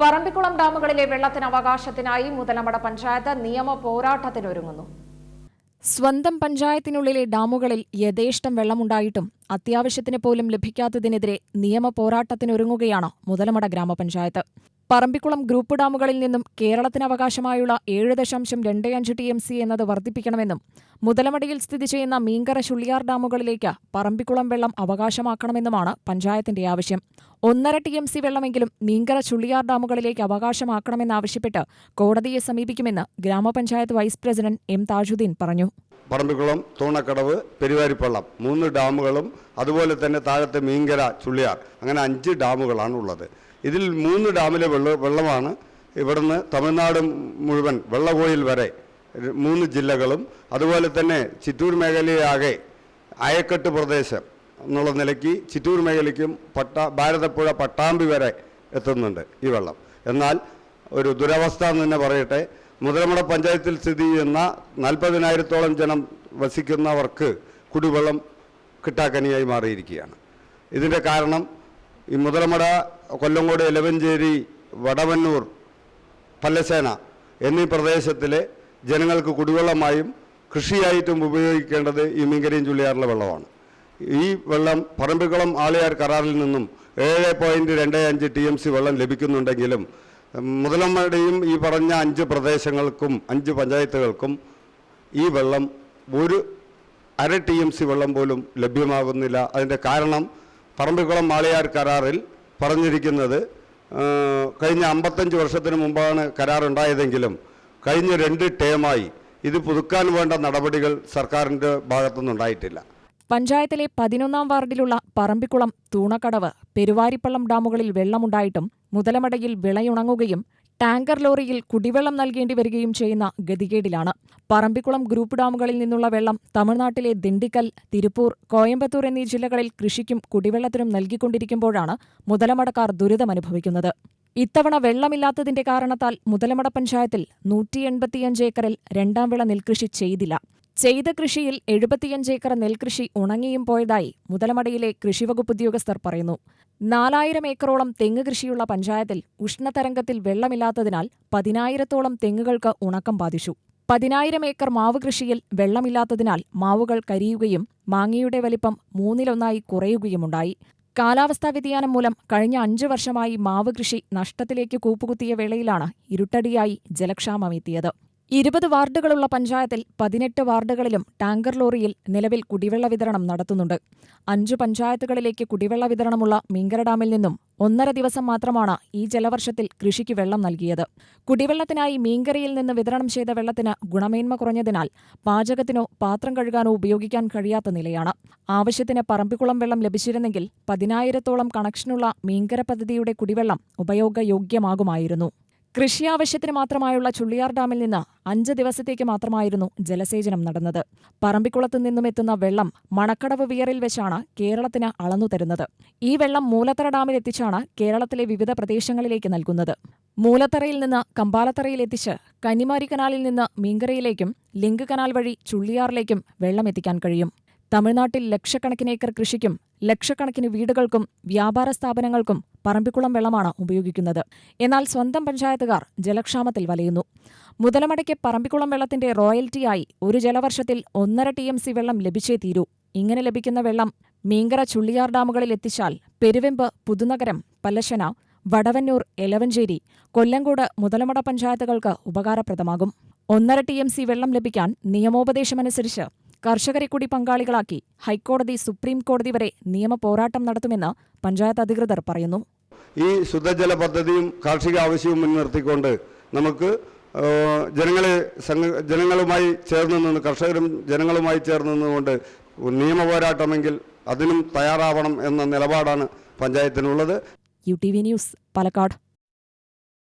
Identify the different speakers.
Speaker 1: പറമ്പിക്കുളം ഡാമുകളിലെ വെള്ളത്തിന് അവകാശത്തിനായി മുതലമട പഞ്ചായത്ത് നിയമ പോരാട്ടത്തിനൊരുങ്ങുന്നു. സ്വന്തം പഞ്ചായത്തിനുള്ളിലെ ഡാമുകളിൽ യഥേഷ്ടം വെള്ളമുണ്ടായിട്ടും അത്യാവശ്യത്തിന് പോലും ലഭിക്കാത്തതിനെതിരെ നിയമ പോരാട്ടത്തിനൊരുങ്ങുകയാണ് മുതലമട ഗ്രാമപഞ്ചായത്ത്. പറമ്പിക്കുളം ഗ്രൂപ്പ് ഡാമുകളിൽ നിന്നും കേരളത്തിന് അവകാശമായുള്ള ഏഴ് ദശാംശം രണ്ട് അഞ്ച് ടി എം സി എന്നത് വർദ്ധിപ്പിക്കണമെന്നും മുതലമടിയിൽ സ്ഥിതി ചെയ്യുന്ന മീങ്കര ചുള്ളിയാർ ഡാമുകളിലേക്ക് പറമ്പിക്കുളം വെള്ളം അവകാശമാക്കണമെന്നുമാണ് പഞ്ചായത്തിന്റെ ആവശ്യം. ഒന്നര ടി എം സി വെള്ളമെങ്കിലും മീങ്കര ചുള്ളിയാർ ഡാമുകളിലേക്ക് അവകാശമാക്കണമെന്നാവശ്യപ്പെട്ട് കോടതിയെ സമീപിക്കുമെന്ന് ഗ്രാമപഞ്ചായത്ത് വൈസ് പ്രസിഡന്റ് എം താജുദ്ദീൻ പറഞ്ഞു.
Speaker 2: പറമ്പിക്കുളം തൂണക്കടവ് പെരുവാരിപ്പള്ളം. മൂന്ന് ഡാമുകളും അതുപോലെ തന്നെ താഴത്തെ മീങ്കര ചുള്ളിയാർ. അങ്ങനെ അഞ്ച് ഡാമുകളാണ് ഉള്ളത്. ഇതിൽ മൂന്ന് ഡാമിലെ വെള്ള വെള്ളമാണ് ഇവിടുന്ന് തമിഴ്നാട് മുഴുവൻ വെള്ളകോയിൽ വരെ മൂന്ന് ജില്ലകളും അതുപോലെ തന്നെ ചിറ്റൂർ മേഖലയാകെ അയക്കെട്ട് പ്രദേശം എന്നുള്ള നിലയ്ക്ക് ചിറ്റൂർ മേഖലയ്ക്കും പട്ട ഭാരതപ്പുഴ പട്ടാമ്പി വരെ എത്തുന്നുണ്ട് ഈ വെള്ളം. എന്നാൽ ഒരു ദുരവസ്ഥ എന്ന് തന്നെ പറയട്ടെ മുതലമട പഞ്ചായത്തിൽ സ്ഥിതി ചെയ്യുന്ന നാൽപ്പതിനായിരത്തോളം ജനം വസിക്കുന്നവർക്ക് കുടിവെള്ളം കിട്ടാക്കനിയായി മാറിയിരിക്കുകയാണ്. ഇതിന്റെ കാരണം ഈ മുതലമട കൊല്ലങ്കോട് എലവഞ്ചേരി വടവന്നൂർ പല്ലശേന എന്നീ പ്രദേശത്തിലെ ജനങ്ങൾക്ക് കുടിവെള്ളമായും കൃഷിയായിട്ടും ഉപയോഗിക്കേണ്ടത് ഈ മീങ്കരയും ചുള്ളിയാറിലെ വെള്ളമാണ്. ഈ വെള്ളം പറമ്പിക്കുളം ആളിയാർ കരാറിൽ നിന്നും ഏഴ് പോയിന്റ് രണ്ട് അഞ്ച് ടി എം സി വെള്ളം ലഭിക്കുന്നുണ്ടെങ്കിലും ഉം, മുതലമടയും ഈ പറഞ്ഞ അഞ്ച് പ്രദേശങ്ങൾക്കും അഞ്ച് പഞ്ചായത്തുകൾക്കും ഈ വെള്ളം ഒരു അര ടി എം സി വെള്ളം പോലും ലഭ്യമാകുന്നില്ല. അതിന്റെ കാരണം പറമ്പിക്കുളം മാളിയാർ കരാറിൽ പറഞ്ഞിരിക്കുന്നത് കഴിഞ്ഞ അമ്പത്തഞ്ച് വർഷത്തിന് മുമ്പാണ് കരാറുണ്ടായതെങ്കിലും കഴിഞ്ഞ രണ്ട് ടേമായി ഇത് പുതുക്കാൻ വേണ്ട നടപടികൾ സർക്കാരിന്റെ ഭാഗത്തുനിന്നുണ്ടായിട്ടില്ല.
Speaker 1: പഞ്ചായത്തിലെ പതിനൊന്നാം വാർഡിലുള്ള പറമ്പിക്കുളം തൂണക്കടവ് പെരുവാരിപ്പള്ളം ഡാമുകളിൽ വെള്ളമുണ്ടായിട്ടും മുതലമടയിൽ വിളയുണങ്ങുകയും ടാങ്കർ ലോറിയിൽ കുടിവെള്ളം നൽകേണ്ടി വരികയും ചെയ്യുന്ന ഗതികേടിലാണ്. പറമ്പിക്കുളം ഗ്രൂപ്പ് ഡാമുകളിൽ നിന്നുള്ള വെള്ളം തമിഴ്നാട്ടിലെ ദിണ്ടിക്കൽ തിരുപ്പൂർ കോയമ്പത്തൂർ എന്നീ ജില്ലകളിൽ കൃഷിക്കും കുടിവെള്ളത്തിനും നൽകിക്കൊണ്ടിരിക്കുമ്പോഴാണ് മുതലമടക്കാർ ദുരിതമനുഭവിക്കുന്നത്. ഇത്തവണ വെള്ളമില്ലാത്തതിന്റെ കാരണത്താൽ മുതലമട പഞ്ചായത്തിൽ നൂറ്റി എൺപത്തിയഞ്ച് ഏക്കറിൽ രണ്ടാം വിള നെൽകൃഷി ചെയ്തില്ല. ചെയ്ത കൃഷിയിൽ എഴുപത്തിയഞ്ച് ഏക്കർ നെൽകൃഷി ഉണങ്ങിയും പോയതായി മുതലമടയിലെ കൃഷിവകുപ്പ് ഉദ്യോഗസ്ഥർ പറയുന്നു. നാലായിരം ഏക്കറോളം തെങ്ങ് കൃഷിയുള്ള പഞ്ചായത്തിൽ ഉഷ്ണതരംഗത്തിൽ വെള്ളമില്ലാത്തതിനാൽ പതിനായിരത്തോളം തെങ്ങുകൾക്ക് ഉണക്കം ബാധിച്ചു. പതിനായിരം ഏക്കർ മാവ് കൃഷിയിൽ വെള്ളമില്ലാത്തതിനാൽ മാവുകൾ കരിയുകയും മാങ്ങയുടെ വലിപ്പം മൂന്നിലൊന്നായി കുറയുകയുമുണ്ടായി. കാലാവസ്ഥാ വ്യതിയാനം മൂലം കഴിഞ്ഞ അഞ്ചു വർഷമായി മാവ് കൃഷി നഷ്ടത്തിലേക്ക് കൂപ്പുകുത്തിയ വേളയിലാണ് ഇരുട്ടടിയായി ജലക്ഷാമമെത്തിയത് ഇരുപത് വാർഡുകളുള്ള പഞ്ചായത്തിൽ പതിനെട്ട് വാർഡുകളിലും ടാങ്കർ ലോറിയിൽ നിലവിൽ കുടിവെള്ള വിതരണം നടത്തുന്നുണ്ട്. അഞ്ച് പഞ്ചായത്തുകളിലേക്ക് കുടിവെള്ള വിതരണമുള്ള മീങ്കര ഡാമിൽ നിന്നും ഒന്നര ദിവസം മാത്രമാണ് ഈ ജലവർഷത്തിൽ കൃഷിക്ക് വെള്ളം നൽകിയത്. കുടിവെള്ളത്തിനായി മീങ്കരയിൽ നിന്ന് വിതരണം ചെയ്ത വെള്ളത്തിന് ഗുണമേന്മ കുറഞ്ഞതിനാൽ പാചകത്തിനോ പാത്രം കഴുകാനോ ഉപയോഗിക്കാൻ കഴിയാത്ത നിലയാണ്. ആവശ്യത്തിന് പറമ്പിക്കുളം വെള്ളം ലഭിച്ചിരുന്നെങ്കിൽ പതിനായിരത്തോളം കണക്ഷനുള്ള മീങ്കര പദ്ധതിയുടെ കുടിവെള്ളം ഉപയോഗയോഗ്യമാകുമായിരുന്നു. കൃഷി ആവശ്യത്തിന് മാത്രമായുള്ള ചുള്ളിയാർ ഡാമിൽ നിന്ന് അഞ്ച് ദിവസത്തേക്ക് മാത്രമായിരുന്നു ജലസേചനം നടന്നത്. പറമ്പിക്കുളത്ത് നിന്നും എത്തുന്ന വെള്ളം മണക്കടവ് വിയറിൽ വെച്ചാണ് കേരളത്തിന് അളന്നു തരുന്നത്. ഈ വെള്ളം മൂലത്തറ ഡാമിൽ എത്തിച്ചാണ് കേരളത്തിലെ വിവിധ പ്രദേശങ്ങളിലേക്ക് നൽകുന്നത്. മൂലത്തറയിൽ നിന്ന് കമ്പാലത്തറയിൽ എത്തിച്ച് കന്നിമാരി കനാലിൽ നിന്ന് മീങ്കരയിലേക്കും ലിങ്ക് കനാൽ വഴി ചുള്ളിയാറിലേക്കും വെള്ളം എത്തിക്കാൻ കഴിയും. തമിഴ്നാട്ടിൽ ലക്ഷക്കണക്കിന് ഏക്കർ കൃഷിക്കും ലക്ഷക്കണക്കിന് വീടുകൾക്കും വ്യാപാര സ്ഥാപനങ്ങൾക്കും പറമ്പിക്കുളം വെള്ളമാണ് ഉപയോഗിക്കുന്നത്. എന്നാൽ സ്വന്തം പഞ്ചായത്തുകാർ ജലക്ഷാമത്തിൽ വലയുന്നു. മുതലമടയ്ക്ക് പറമ്പിക്കുളം വെള്ളത്തിന്റെ റോയൽറ്റിയായി ഒരു ജലവർഷത്തിൽ ഒന്നര ടി എം സി വെള്ളം ലഭിച്ചേ തീരൂ. ഇങ്ങനെ ലഭിക്കുന്ന വെള്ളം മീങ്കര ചുള്ളിയാർ ഡാമുകളിൽ എത്തിച്ചാൽ പെരുവെമ്പ് പുതുനഗരം പല്ലശന വടവന്നൂർ എലവഞ്ചേരി കൊല്ലങ്കോട് മുതലമട പഞ്ചായത്തുകൾക്ക് ഉപകാരപ്രദമാകും. ഒന്നര ടി എം സി വെള്ളം ലഭിക്കാൻ നിയമോപദേശമനുസരിച്ച് കർഷകരെ കൂടി പങ്കാളികളാക്കി ഹൈക്കോടതി സുപ്രീം കോടതി വരെ നിയമ പോരാട്ടം നടത്തുമെന്ന് പഞ്ചായത്ത് അധികൃതർ പറയുന്നു.
Speaker 2: ഈ ശുദ്ധജല പദ്ധതിയും കാർഷിക ആവശ്യവും മുൻനിർത്തിക്കൊണ്ട് നമുക്ക് ജനങ്ങളെ ജനങ്ങളുമായി ചേർന്ന് നിന്ന് കർഷകരും ജനങ്ങളുമായി ചേർന്ന് നിന്നുകൊണ്ട് നിയമ പോരാട്ടമെങ്കിൽ അതിനും തയ്യാറാവണം എന്ന നിലപാടാണ് പഞ്ചായത്തിനുള്ളത്.
Speaker 1: U T V news Palakkad.